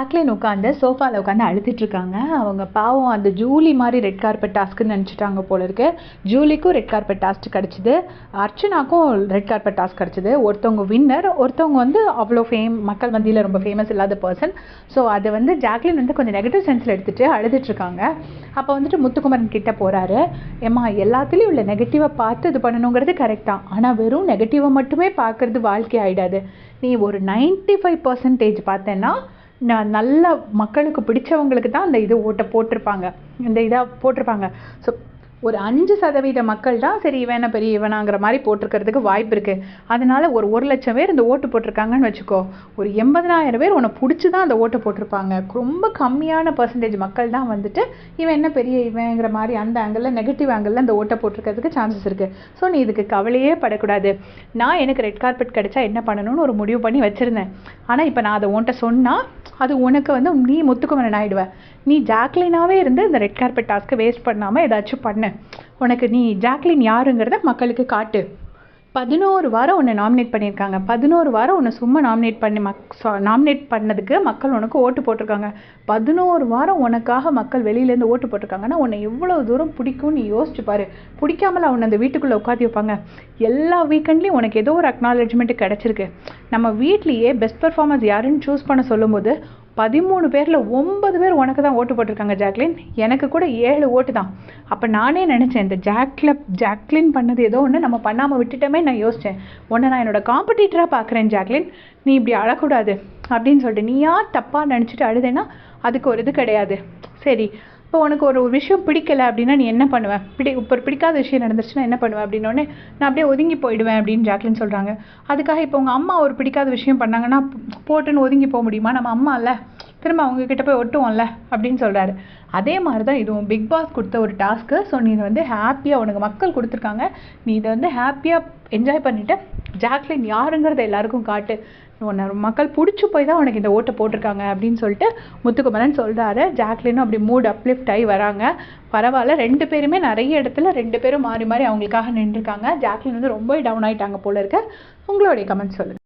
Jacqueline உட்காந்து சோஃபாவில் உட்காந்து அழுதுட்டு இருக்காங்க அவங்க பாவம் அந்த ஜூலி மாதிரி ரெட் கார்பெட் டாஸ்க்குன்னு நினச்சிட்டாங்க போல இருக்கு. ஜூலிக்கும் ரெட் கார்பெட் டாஸ்க் கிடச்சிது. அர்ச்சனாக்கும் ரெட் கார்பெட் டாஸ்க் கிடச்சிது. ஒருத்தவங்க வின்னர் ஒருத்தவங்க வந்து அவ்வளோ ஃபேம் மக்கள் மத்தியில் ரொம்ப ஃபேமஸ் இல்லாத பர்சன் ஸோ அதை வந்து ஜாக்லின் வந்து கொஞ்சம் நெகட்டிவ் சென்ஸில் எடுத்துகிட்டு அழுதுட்டு இருக்காங்க அப்போ வந்துட்டு முத்துக்குமரன் கிட்டே போகிறாரு ஏம்மா எல்லாத்துலேயும் உள்ள நெகட்டிவை பார்த்து இது பண்ணணுங்கிறது கரெக்ட் தான். ஆனால் வெறும் நெகட்டிவை மட்டுமே பார்க்கறது வாழ்க்கை ஆகிடாது நீ ஒரு நைன்ட்டி ஃபைவ் பர்சன்டேஜ் பார்த்தேன்னா நான் நல்ல மக்களுக்கு பிடிச்சவங்களுக்கு தான் அந்த இது ஓட்டை போட்டிருப்பாங்க. இந்த இதாக போட்டிருப்பாங்க. ஸோ ஒரு அஞ்சு சதவீத மக்கள் தான் சரி இவன பெரிய இவனாங்கிற மாதிரி போட்டிருக்கிறதுக்கு வாய்ப்பு இருக்குது அதனால ஒரு ஒரு லட்சம் பேர் இந்த ஓட்டு போட்டிருக்காங்கன்னு வச்சுக்கோ ஒரு எண்பதனாயிரம் பேர் உன்னை பிடிச்சி தான் அந்த ஓட்டை போட்டிருப்பாங்க. ரொம்ப கம்மியான பர்சன்டேஜ் மக்கள் தான் வந்துட்டு இவன் என்ன பெரிய இவங்கிற மாதிரி அந்த ஆங்கிளில் நெகட்டிவ் ஆங்கிளில் அந்த ஓட்டை போட்டிருக்கிறதுக்கு சான்சஸ் இருக்குது ஸோ நீ இதுக்கு கவலையே படக்கூடாது. நான் எனக்கு ரெட் கார்பெட் கிடைச்சா என்ன பண்ணணும்னு ஒரு முடிவு பண்ணி வச்சுருந்தேன். ஆனால் இப்போ நான் அதை உன்ட்ட சொன்னால் அது உனக்கு வந்து நீ முத்துக்குமரன் ஆகிடுவ நீ ஜாக்லினாகவே இருந்து இந்த ரெட் கார்பெட் டாஸ்க்கை வேஸ்ட் பண்ணாமல் ஏதாச்சும் பண்ணு. உனக்கு நீ ஜாக்லின் யாருங்கிறத மக்களுக்கு காட்டு. பதினோரு வாரம் உன்னை நாமினேட் பண்ணியிருக்காங்க. பதினோரு வாரம் உன்னை சும்மா நாமினேட் பண்ணி மக் நாமினேட் பண்ணதுக்கு மக்கள் உனக்கு ஓட்டு போட்டிருக்காங்க. பதினோரு வாரம் உனக்காக மக்கள் வெளியிலேருந்து ஓட்டு போட்டிருக்காங்கன்னா உன்னை எவ்வளோ தூரம் பிடிக்கும் நீ யோசிச்சு பாரு. பிடிக்காமல அவனை அந்த வீட்டுக்குள்ளே உட்காந்து வைப்பாங்க. எல்லா வீக்கெண்ட்லேயும் உனக்கு ஏதோ ஒரு அக்னாலஜ்மெண்ட்டு கிடச்சிருக்கு. நம்ம வீட்லேயே பெஸ்ட் பெர்ஃபார்மன்ஸ் யாருன்னு சூஸ் பண்ண சொல்லும்போது பதிமூணு பேரில் ஒன்பது பேர் உனக்கு தான் ஓட்டு போட்டிருக்காங்க ஜாக்லின். எனக்கு கூட ஏழு ஓட்டு தான். அப்போ நானே நினச்சேன் இந்த ஜாக்ல ஜாக்லின் பண்ணது ஏதோ ஒன்று நம்ம பண்ணாமல் விட்டுட்டோமே நான் யோசித்தேன் உன்னை நான் என்னோட காம்படிட்டராக பார்க்குறேன் ஜாக்லின். நீ இப்படி அழக்கூடாது அப்படின்னு சொல்லிட்டு நீ யார் தப்பாக நினச்சிட்டு அழுதேன்னா அதுக்கு ஒரு இது கிடையாது. சரி இப்போ உனக்கு ஒரு விஷயம் பிடிக்கல அப்படின்னா நீ என்ன பண்ணுவேன் பிடி இப்போ ஒரு பிடிக்காத விஷயம் நடந்துச்சுன்னா என்ன பண்ணுவேன் அப்படின்னோடனே நான் அப்படியே ஒதுங்கி போயிடுவேன் அப்படின்னு ஜாக்லின் சொல்கிறாங்க அதுக்காக இப்போ உங்கள் அம்மா ஒரு பிடிக்காத விஷயம் பண்ணாங்கன்னா போட்டுன்னு ஒதுங்கி போக முடியுமா? நம்ம அம்மா இல்லை. திரும்ப அவங்கக்கிட்ட போய் ஒட்டுவோம்ல அப்படின்னு சொல்கிறாரு அதே மாதிரி தான் இதுவும் பிக் பாஸ் கொடுத்த ஒரு டாஸ்க்கு. ஸோ நீ வந்து ஹாப்பியாக உனக்கு மக்கள் கொடுத்துருக்காங்க. நீ இதை வந்து ஹாப்பியாக என்ஜாய் பண்ணிவிட்டு ஜாக்லின் யாருங்கிறத எல்லாருக்கும் காட்டு. உன்னை மக்கள் பிடிச்சி போய் தான் உனக்கு இந்த ஓட்டை போட்டிருக்காங்க அப்படின்னு சொல்லிட்டு முத்துக்குமரன் சொல்கிறாரு ஜாக்லினும் அப்படி மூட் அப்லிஃப்ட் ஆகி வராங்க. பரவாயில்ல ரெண்டு பேருமே நிறைய இடத்துல ரெண்டு பேரும் மாறி மாறி அவங்களுக்காக நின்றுருக்காங்க. ஜாக்லின் வந்து ரொம்ப டவுன் ஆகிட்டாங்க போல இருக்க. உங்களுடைய கமெண்ட் சொல்லுங்கள்